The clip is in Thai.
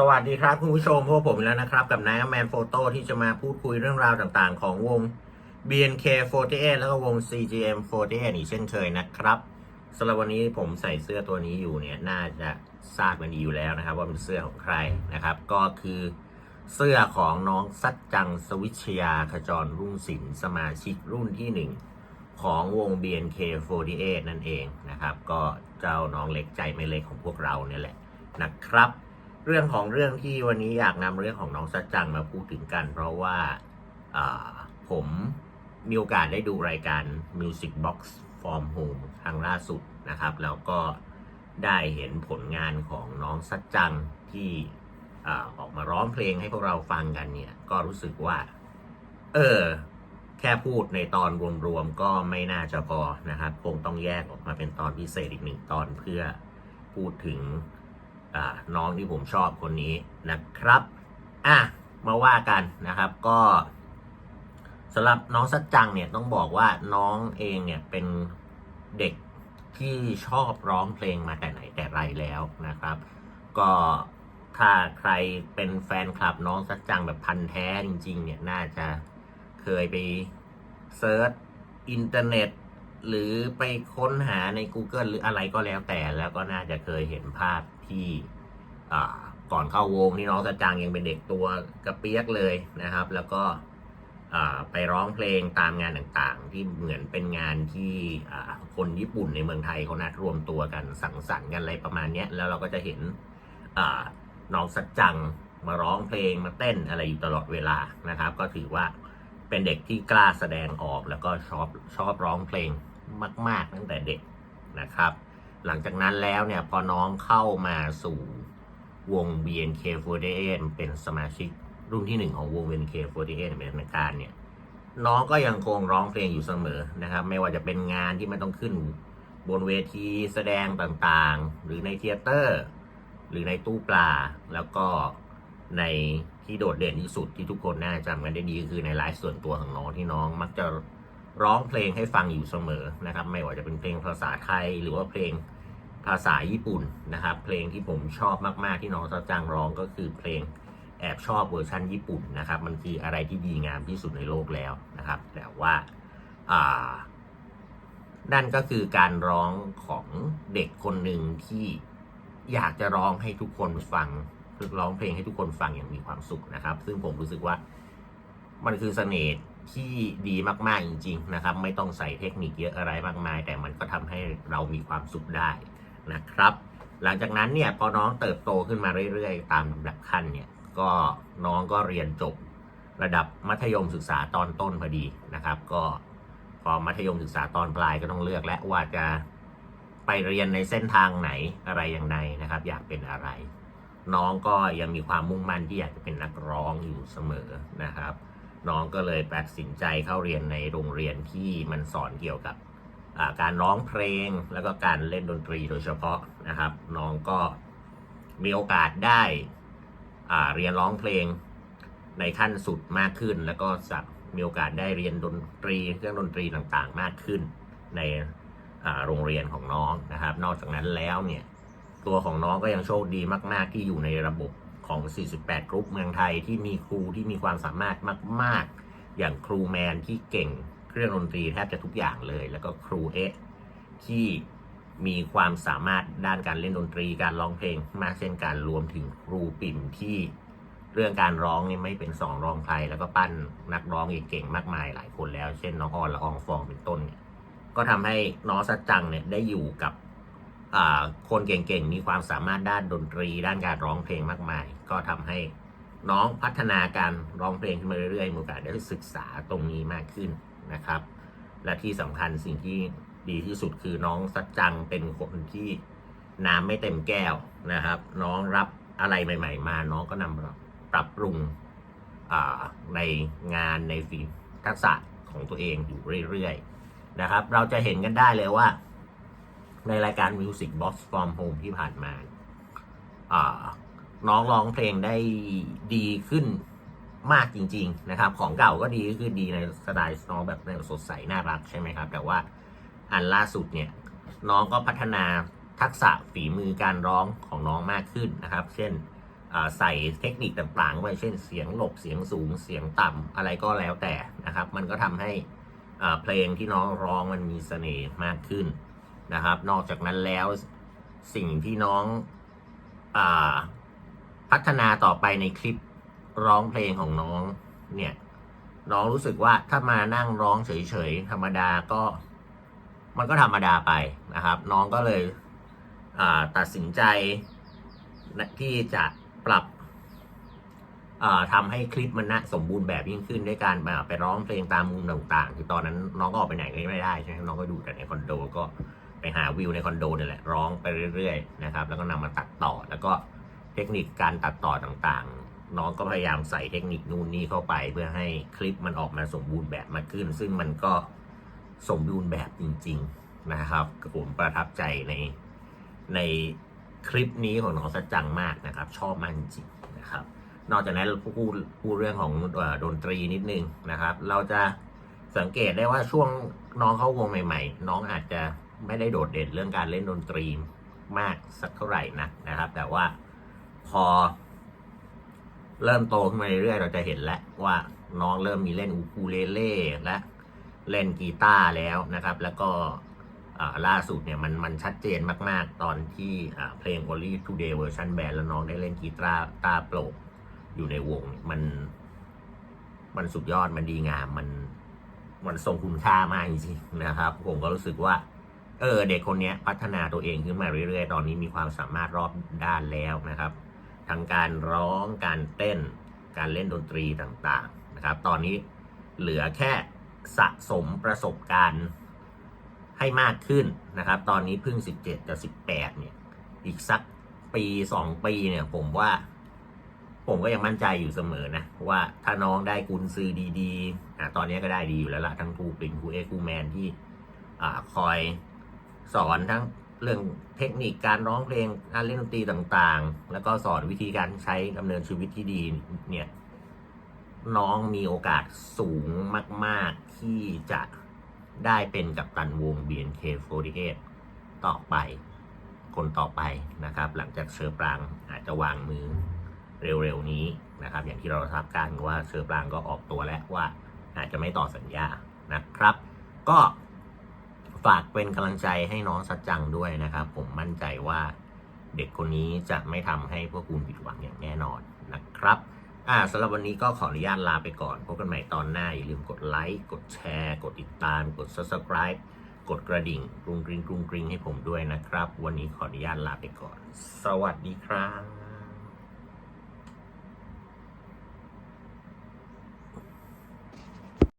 สวัสดีครับคุณผู้ชมพวกผมแล้วนะครับ กับนายแมนโฟโต้ที่จะมาพูดคุยเรื่องราวต่างๆ ของวง BNK48 แล้วก็วง CGM48 อีกเช่นเคยนะครับสำหรับวันนี้ผมใส่เสื้อตัวนี้อยู่เนี่ยน่าจะทราบกันดีอยู่แล้วนะครับ ว่าเป็นเสื้อของใครนะครับ ก็คือเสื้อของน้องสัจจังสวิชยาขจรรุ่งศิลป์สมาชิกรุ่นที่หนึ่งของวง BNK48 นั่นเองนะครับ ก็เจ้าน้องเล็กใจไม่เล็กของพวกเราเนี่ยแหละนะครับ เรื่องของเรื่องที่วันนี้อยากนำเรื่องของน้องสัจจังมาพูดถึงกัน เพราะว่าผมมีโอกาสได้ดูรายการ Music Box From Home ครั้งล่าสุดนะครับ แล้วก็ได้เห็นผลงานของน้องสัจจังที่ออกมาร้องเพลงให้พวกเราฟังกันเนี่ย ก็รู้สึกว่า เออ แค่พูดในตอนรวมๆก็ไม่น่าจะพอนะครับ คงต้องแยกออกมาเป็นตอนพิเศษอีกหนึ่งตอนเพื่อพูดถึง น้องที่ผมชอบคนนี้นะครับอะมาว่ากันนะครับก็สำหรับน้องสัจจังเนี่ยต้องบอกว่าน้องเองเนี่ยเป็นเด็กที่ชอบร้องเพลงมาแต่ไหนแต่ไรแล้วนะครับ ก็ถ้าใครเป็นแฟนคลับน้องสัจจังแบบพันแท้จริง ๆ เนี่ยน่าจะเคยไปเซิร์ชอินเทอร์เน็ต หรือไปค้นหาใน Google หรืออะไรก็แล้วแต่แล้วก็น่าจะเคยเห็นภาพที่ก่อนเข้าวงนี่น้องสะจังยังเป็นเด็กตัวกระเปียกเลยนะครับ แล้วก็ไปร้องเพลงตามงานต่างๆ ที่เหมือนเป็นงานที่คนญี่ปุ่นในเมืองไทยเขานัดรวมตัวกันสังสรรค์กันอะไรประมาณนี้แล้วเราก็จะเห็นน้องสัจจังมาร้องเพลงมาเต้นอะไรอยู่ตลอดเวลานะครับ ก็ถือว่าเป็นเด็กที่กล้าแสดงออกแล้วก็ชอบชอบร้องเพลง มาก ๆ ตั้งแต่เด็กนะครับ หลังจากนั้นแล้วเนี่ยพอน้องเข้ามาสู่วง BNK48 เป็นสมาชิกรุ่นที่หนึ่งของวง BNK48 เป็นทางการเนี่ยน้องก็ยังคงร้องเพลงอยู่เสมอนะครับ ไม่ว่าจะเป็นงานที่มันต้องขึ้นบนเวทีแสดงต่างๆ หรือในเทยเตอร์ หรือในตู้ปลา แล้วก็ในที่โดดเด่นที่สุดที่ทุกคนน่าจะจำกันได้ดีคือในไลฟ์ส่วนตัวของน้องที่น้องมักจะ ร้องเพลงให้ฟังอยู่เสมอนะครับ ไม่ว่าจะเป็นเพลงภาษาไทยหรือว่าเพลงภาษาญี่ปุ่นนะครับ เพลงที่ผมชอบมาก ๆ ที่น้องซาจังร้องก็คือเพลงแอบชอบเวอร์ชันญี่ปุ่นนะครับ มันคืออะไรที่ดีงามที่สุดในโลกแล้วนะครับ แต่ว่าอ่านั่นก็คือการร้องของเด็กคนหนึ่งที่อยากจะร้องให้ทุกคนฟังร้องเพลงให้ทุกคนฟังอย่างมีความสุขนะครับ ซึ่งผมรู้สึกว่ามันคือเสน่ห์ ที่ดีมากๆจริง ๆ นะครับ ไม่ต้องใส่เทคนิคเยอะอะไรมากมาย แต่มันก็ทำให้เรามีความสุขได้นะครับ หลังจากนั้นเนี่ยพอน้องเติบโตขึ้นมาเรื่อยๆ ตามลำดับขั้นเนี่ยก็น้องก็เรียนจบระดับมัธยมศึกษาตอนต้นพอดีนะครับ ก็พอมัธยมศึกษาตอนปลายก็ต้องเลือกและว่าจะไปเรียนในเส้นทางไหนอะไรอย่างไรนะครับ อยากเป็นอะไร น้องก็ยังมีความมุ่งมั่นที่อยากจะเป็นนักร้องอยู่เสมอนะครับ น้องก็เลยตัดสินใจเข้าเรียนในโรงเรียนที่มันสอนเกี่ยวกับการร้องเพลงแล้วก็การเล่นดนตรีโดยเฉพาะนะครับ น้องก็มีโอกาสได้เรียนร้องเพลงในขั้นสุดมากขึ้น แล้วก็จะมีโอกาสได้เรียนดนตรีเครื่องดนตรีต่างๆ มากขึ้นในโรงเรียนของน้องนะครับ นอกจากนั้นแล้วเนี่ยตัวของน้องก็ยังโชคดีมาก ๆ ที่อยู่ในระบบ ของ 48 กรุ๊ปเมืองไทยที่มีครูที่มีความสามารถมาก ๆ อย่างครูแมนที่เก่งเครื่องดนตรีแทบจะทุกอย่างเลย แล้วก็ครูเอสที่มีความสามารถด้านการเล่นดนตรีการร้องเพลงมากเช่นกันรวมถึงครูปิ่มที่เรื่องการร้องนี่ไม่เป็นสองรองใครแล้วก็ปั้นนักร้องเก่งมากมายหลายคนแล้ว เช่นน้องออนละอองฟองเป็นต้นเนี่ยก็ทำให้น้องสัจจังเนี่ยได้อยู่กับ คนเก่งๆ มีความสามารถด้านดนตรี ด้านการร้องเพลงมากมาย ก็ทำให้น้องพัฒนาการร้องเพลงขึ้นมาเรื่อยๆมีโอกาสได้ศึกษาตรงนี้มากขึ้นนะครับ และที่สำคัญสิ่งที่ดีที่สุดคือน้องสัจจังเป็นคนที่น้ำไม่เต็มแก้วนะครับ น้องรับอะไรใหม่ ๆ มา น้องก็นำมาปรับปรุงในงานในฝีทักษะของตัวเองอยู่เรื่อยๆนะครับ เราจะเห็นกันได้เลยว่า ในรายการ Music Box From Home ที่ผ่านมาน้องร้องเพลงได้ดีขึ้นมากจริง ๆ นะครับ ของเก่าก็ดีก็คือดีในสไตล์น้องแบบสดใสน่ารักใช่ไหมครับ แต่ว่าอันล่าสุดเนี่ย น้องก็พัฒนาทักษะฝีมือการร้องของน้องมากขึ้นนะครับ เช่นใส่เทคนิคต่างๆไว้เช่นเสียงหลบเสียงสูงเสียงต่ำอะไรก็แล้วแต่นะครับ มันก็ทำให้เพลงที่น้องร้องมันมีเสน่ห์มากขึ้น นะครับ นอกจากนั้นแล้วสิ่งที่น้องอพัฒนาต่อไปในคลิปร้องเพลงของน้องเนี่ย น้องรู้สึกว่าถ้ามานั่งร้องเฉยๆธรรมดาก็ มันก็ธรรมดาไปนะครับ น้องก็เลยตัดสินใจที่จะปรับอ่าทำให้คลิปมันนะสมบูรณ์แบบยิ่งขึ้นด้วยการไปร้องเพลงตามมุมต่างๆ คือตอนนั้นน้องก็ออกไปไหนก็ไม่ได้ใช่ไหมน้องก็ดูแต่ในคอนโดก็ ไปหาวิวในคอนโดนี่แหละร้องไปเรื่อยๆนะครับแล้วก็นำมาตัดต่อ แล้วก็เทคนิคการตัดต่อต่างๆ น้องก็พยายามใส่เทคนิคนู่นนี่เข้าไป เพื่อให้คลิปมันออกมาสมบูรณ์แบบมากขึ้น ซึ่งมันก็สมบูรณ์แบบจริง ๆนะครับผมประทับใจในในคลิปนี้ของน้องสัจจังมากนะครับ ชอบมากจริงๆนะครับ นอกจากนั้นพูดพูดเรื่องของดนตรีนิดนึงนะครับ เราจะสังเกตได้ว่าช่วงน้องเข้าวงใหม่ ๆ น้องอาจจะ ไม่ได้โดดเด่นเรื่องการเล่นดนตรีมากสักเท่าไหร่นะนะครับ แต่ว่าพอ เริ่มโตขึ้นมาเรื่อยๆเราจะเห็นแล้วว่าน้องเริ่มมีเล่นอูคูเลเล่และเล่นกีตาร์แล้วนะครับ แล้วก็ล่าสุดเนี่ยมันมันชัดเจนมาก ๆ ตอนที่เพลง Only Today เวอร์ชันแบนแล้วน้องได้เล่นกีตาร์ตาโปรอยู่ในวงมันมันสุดยอดมันดีงามมันมันทรงคุณค่ามากจริงๆนะครับ ผมก็รู้สึกว่า เออเด็กคนนี้พัฒนาตัวเองขึ้นมาเรื่อยๆ ตอนนี้มีความสามารถรอบด้านแล้วนะครับ ทั้งการร้องการเต้น การเล่นดนตรีต่างๆนะครับ ตอนนี้เหลือแค่สะสมประสบการณ์ให้มากขึ้นนะครับ ตอนนี้เพิ่ง 17 กับ 18 เนี่ย อีกสักปี 2 ปีเนี่ยผมว่า ผมก็ยังมั่นใจอยู่เสมอนะ ว่าถ้าน้องได้กุนซือดีๆอะตอนนี้ก็ได้ดีอยู่แล้วละทั้งครูปิงครูเอกครูแมนที่อ่าคอย สอนทั้งเรื่องเทคนิคการร้องเพลงการเล่นดนตรีต่างๆ แล้วก็สอนวิธีการใช้ดำเนินชีวิตที่ดีเนี่ยน้องมีโอกาสสูงมากๆ ที่จะได้เป็นกับตันวง BNK48 ต่อไป คนต่อไปนะครับ หลังจากเชอปรางอาจจะวางมือเร็วๆนี้นะครับ อย่างที่เราทราบกันว่าเชอปรางก็ออกตัวแล้วว่าอาจจะไม่ต่อสัญญานะครับ ก็ ฝากเป็นกำลังใจให้น้องสัจจังด้วยนะครับ ผมมั่นใจว่าเด็กคนนี้จะไม่ทำให้พวกคุณผิดหวังอย่างแน่นอนนะครับอ่าสำหรับวันนี้ก็ขออนุญาตลาไปก่อน พบกันใหม่ตอนหน้า อย่าลืมกดไลค์กดแชร์ กดติดตาม กด subscribe กดกระดิ่งกรุงกริงกรุงกริงให้ผมด้วยนะครับ วันนี้ขออนุญาตลาไปก่อน สวัสดีครับ